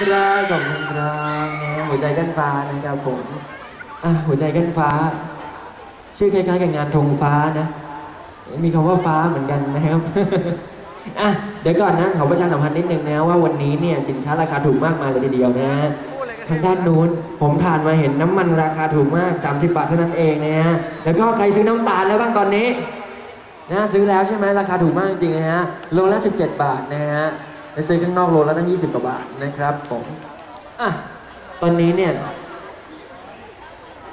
ครับขอบคุณครับนะหัวใจกั้นฟ้านะครับผมอะหัวใจกั้นฟ้า ชื่อคล้ายๆกับงานธงฟ้านะ มีคำว่าฟ้าเหมือนกันนะครับ อะเดี๋ยวก่อนนะขอประชาสัมพันธ์นิดนึงนะว่าวันนี้เนี่ยสินค้าราคาถูกมากมายเลยทีเดียวนะทางด้านนู้นผมผ่านมาเห็นน้ำมันราคาถูกมาก 30 บาทเท่านั้นเองนะฮะแล้วก็ใครซื้อน้ำตาลแล้วบ้างตอนนี้นะซื้อแล้วใช่ไหมราคาถูกมากจริงๆนะฮะโลละ 17 บาทนะฮะ ไปซื้อข้างนอกโลละตั้ง20กว่าบาทนะครับผมอะตอนนี้เนี่ย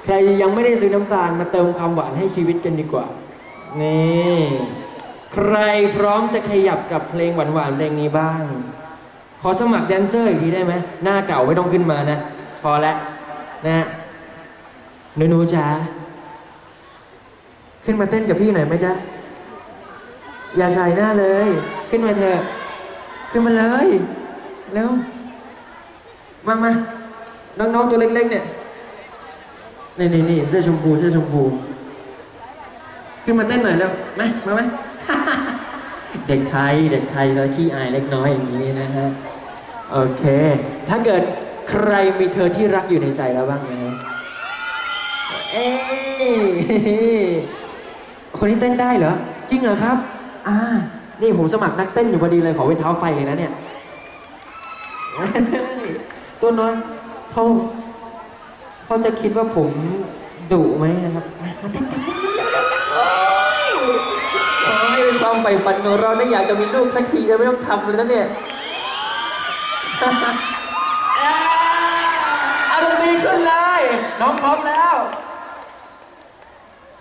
ใครยังไม่ได้ซื้อน้ำตาลมาเติมความหวานให้ชีวิตกันดีกว่า นี่ใครพร้อมจะขยับกับเพลงหวานๆเพลงนี้บ้าง ขอสมัครแดนเซอร์อีกทีได้ไหมหน้าเก่าไม่ต้องขึ้นมานะ พอแล้วนะหนูๆจ๋าขึ้นมาเต้นกับพี่หน่อยไหมจ๊ะ อย่าใส่หน้าเลย ขึ้นมาเถอะ ขึ้นมาเลยแล้วมามาน้องๆตัวเล็กๆเนี่ยนี่นี่นี่เสื้อชมพูเสื้อชมพู ขึ้นมาเต้นหน่อยแล้วไหมมาไหมเด็กไทย เด็กไทยเราขี้อายเล็กน้อยอย่างนี้นะฮะโอเค ถ้าเกิดใครมีเธอที่รักอยู่ในใจแล้วบ้างนะเอ้คนนี้เต้นได้เหรอ จริงเหรอครับ อ่า นี่ผมสมัครนักเต้นอยู่พอดีเลยขอเป็นเท้าไฟเลยนะเนี่ย ตัวน้อยเขาเขาจะคิดว่าผมดุไหมนะครับ มาเต้นกันโอ้ยเป็นความใฝ่ฝันของเราเนี่อยากจะมีลูกสักทีจะไม่ต้องทำเลยนะเนี่ยอารมณ์ดีขึ้นเลย น้องพร้อมแล้ว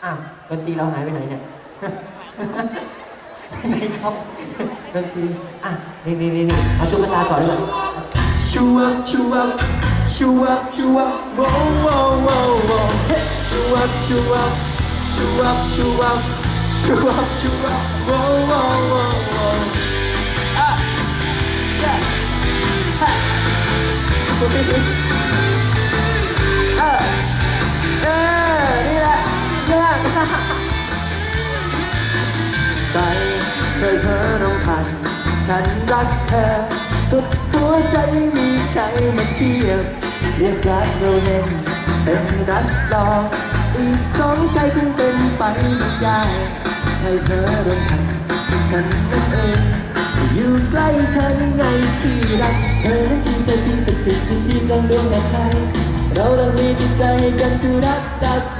อ้าวดนตรีเราหายไปไหนเนี่ย นครับดนตรีอะนี่นี่นี่นี่เอาตุ๊กตาก่อนดีกว่าชูวับชูวับชูวับชูวับโว้โว้โว้โว้เฮ้ชูวับชูวับชูวับชูวับชูวับชูวับโว้โว้โว้โว้อะ yeah เคยเพ้อน้องพันฉันรักเธอ สุดหัวใจไม่มีใครมาเทียบเรียกรักเราเล่นเป็นรักหลอกอีกสองใจคงเป็นไปไม่ได้ให้เธอรำพันฉันนั่นเองอยู่ใกล้เธอในไงที่รัก เธอนั้นคือใจที่สถิตอยู่ที่กลางดวงใจเราต้องมีจิตใจกันคือรักรักรัก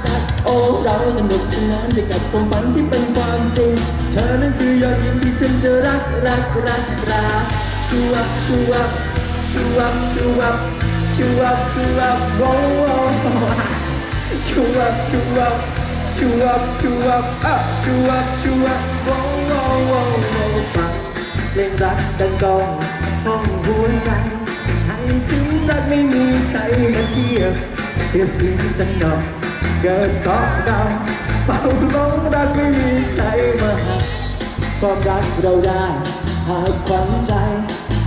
โอ้ เราสนุกสนานไปกับความฝันที่เป็นความจริง เธอนั้นคือยอดยิ้มที่ฉันจะรักรักรักรักชูวับชูวับชูวับชูวับชูวับชูวับโว้โว้ชูวับชูวับชูวับชูวับอะชูวับชูวับโว้โว้โว้โว้ฟังเพลงรักดังกองห้องหัวใจให้ถึงรักไม่มีใครมาเทียบเทียบฟินสักหน่อย เกิดเกาะดาวเฝ้าหลงรักไม่มีใครมาหาความรักเราได้หากขวัญใจ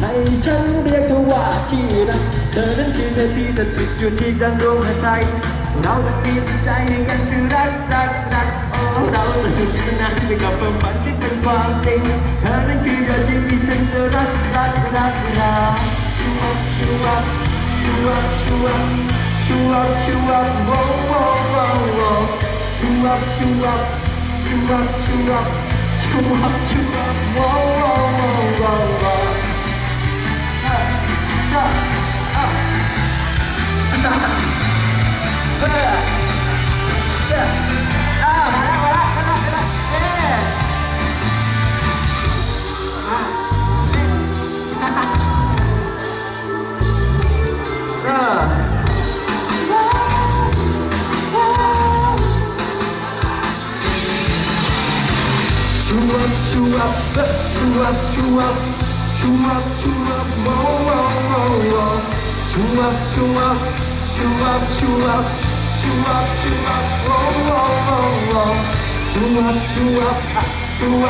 ให้ฉันเรียกเธอว่าที่รักเธอนั้นคือเธอที่สถิตอยู่ที่กลางดวงหัวใจ เราต้องมีใจให้กันคือรักรักรักโอ้เราสนุกสนานไปกับความฝันที่เป็นความจริงเธอนั้นคือยอดยิ้มที่ฉันจะรักรักรักรักชูวับชูวับชูวับชูวับ ชูวับชูวับโว้โว้โว้โว้ชูวับชูวับ ชูวับชูวับเอ้ยชูวับชูวับชูวับชูวับโว้โว้โว้โว้ชูวับชูวับชูวับชูวับชูวับชูวับโว้โว้โว้โว้ชูวับชูวับอะชู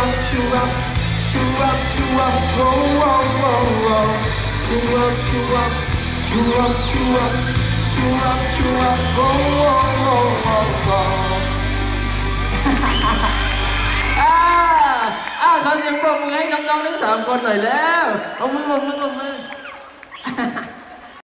สามคนหน่อยแล้ว เอามือเอามือเอามือ